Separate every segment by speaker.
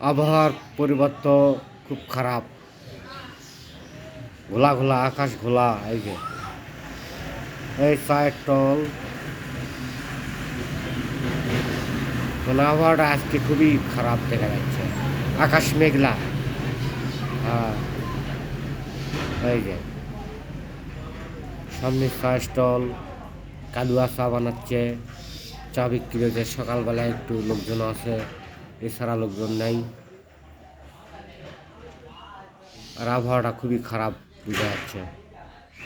Speaker 1: আবহাওয়ার পরিবর্তন খুব খারাপ। ঘোলা ঘোলা, আকাশ ঘোলা, এই যে। এই চায়ের টল মানে আবহাওয়াটা আজকে খুবই খারাপ দেখা যাচ্ছে। আকাশ মেঘলা। হ্যাঁ। এই যে। সামনে চা স্টল কালুয়া চা বানাচ্ছে। চা বিক্রি হচ্ছে সকালবেলায় একটু লোকজন আছে এছাড়া লোকজন নেই। আর আবহাওয়াটা খুবই খারাপ, বোঝা যাচ্ছে।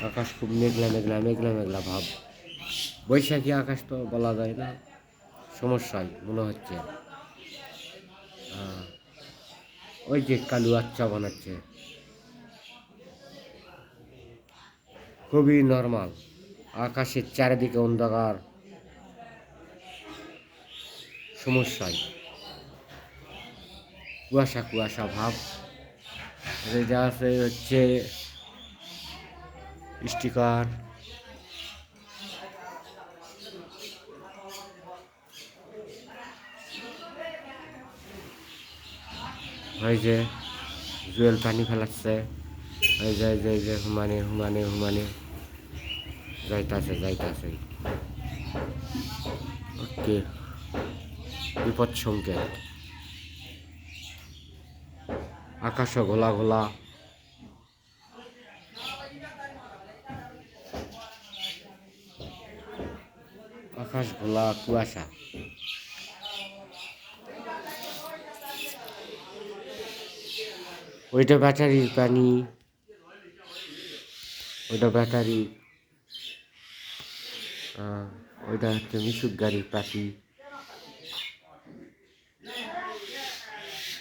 Speaker 1: আকাশ খুব মেঘলা মেঘলা মেঘলা মেঘলা ভাব। বৈশাখী আকাশ তো বলা যায় না। সমস্যায় মনে হচ্ছে। ওই যে কালু চা বানাচ্ছে। খুবই নর্মাল আকাশের চারিদিকে অন্ধকার। সমস্যায় কুয়াশা কুয়াশা ভাব। রেজা আছে হচ্ছে স্টিকার ওই যে জুয়েল পানি ফেলাচ্ছে। ওই যে যে যে হুমানে হুমানে হুমানে যাইতাছে যাইতাছে। ওকে বিপদ সংকেত আকাশ ঘোলা ঘোলা। আকাশ ঘোলা কুয়াশা। ওইটা ব্যাটারির পানি। ওইটা ব্যাটারি। ওইটা হচ্ছে মিশুক গাড়ির পাখি।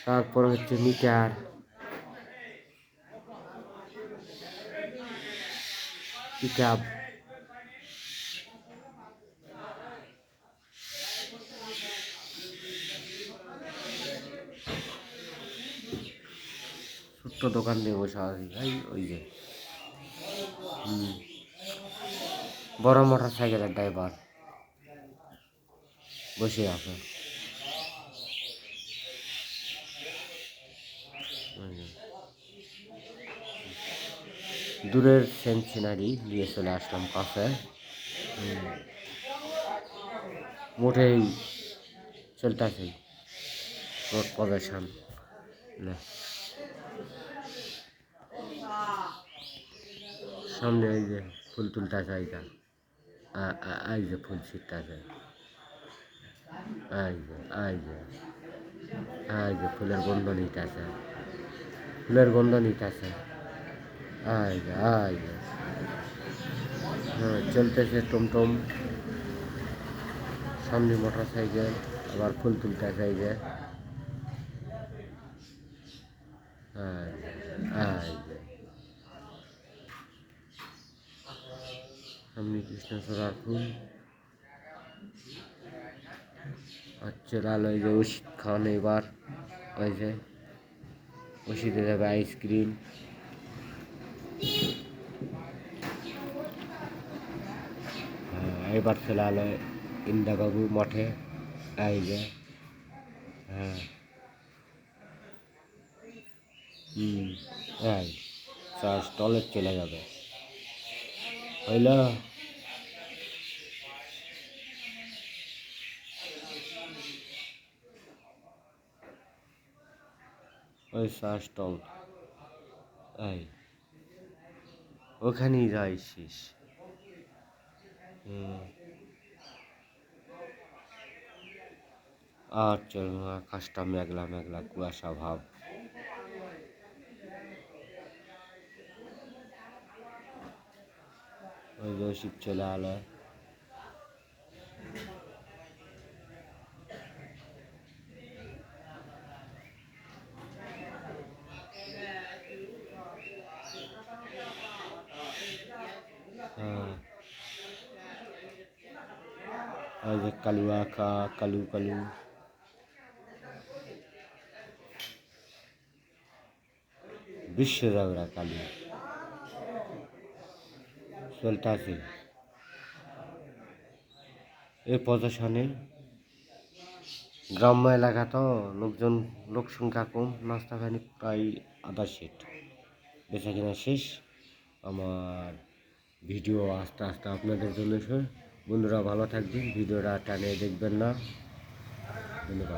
Speaker 1: তারপর হচ্ছে মিটার। পিকআপ ছোট্ট দোকান দিয়ে বসা আছি এই ওই যে। হুম। বড় মোটর সাইকেলের ড্রাইভার বসে আছে। দূরের সেন সিনারি নিয়ে চলে আসলাম কাছে। মোটেই চলতেছে রোড প্রদর্শন। সামনে এই যে ফুল তুলতেছে এইটা এই যে ফুল ছিটতেছে। এই যে এই যে যে ফুলের গন্ধ নিতেছে। ফুলের গন্ধ নিতেছে। এই যে এই যে হ্যাঁ চলতেছে টমটম সামনে মোটর সাইকেল আবার ফুল তুলতেছে এই যে এই যে, এই যে সামনে কৃষ্ণচূড়ার ফুল আচ্ছা লাল ওই যে ওষুধ খান এবার ওই যে ওষুধে যাবে আইসক্রিম হ্যাঁ, এবার চলে আলো ইন্দাবাবু মঠে এই যে হ্যাঁ। হুম, এই চা স্টলে চলে যাবে। হইল। ওই চা স্টল এই, ওখানেই হুম আর চল আকাশটা মেঘলা মেঘলা কুয়াশা ভাব। ওই শীত চলে আলো। হ্যাঁ। ওই যে কালুয়া কা কালু কালু বিশ্বজাগরা কালু চলতেছে এই প্রদর্শনে গ্রাম্য এলাকা লোকজন, লোক সংখ্যা কম, নাস্তা পানি প্রায় আধা সেট। বেচা কিনা শেষ। আমার ভিডিও আস্তে আস্তে আপনাদের জন্য বন্ধুরা ভালো থাকবেন ভিডিওটা টানে দেখবেন না। ধন্যবাদ।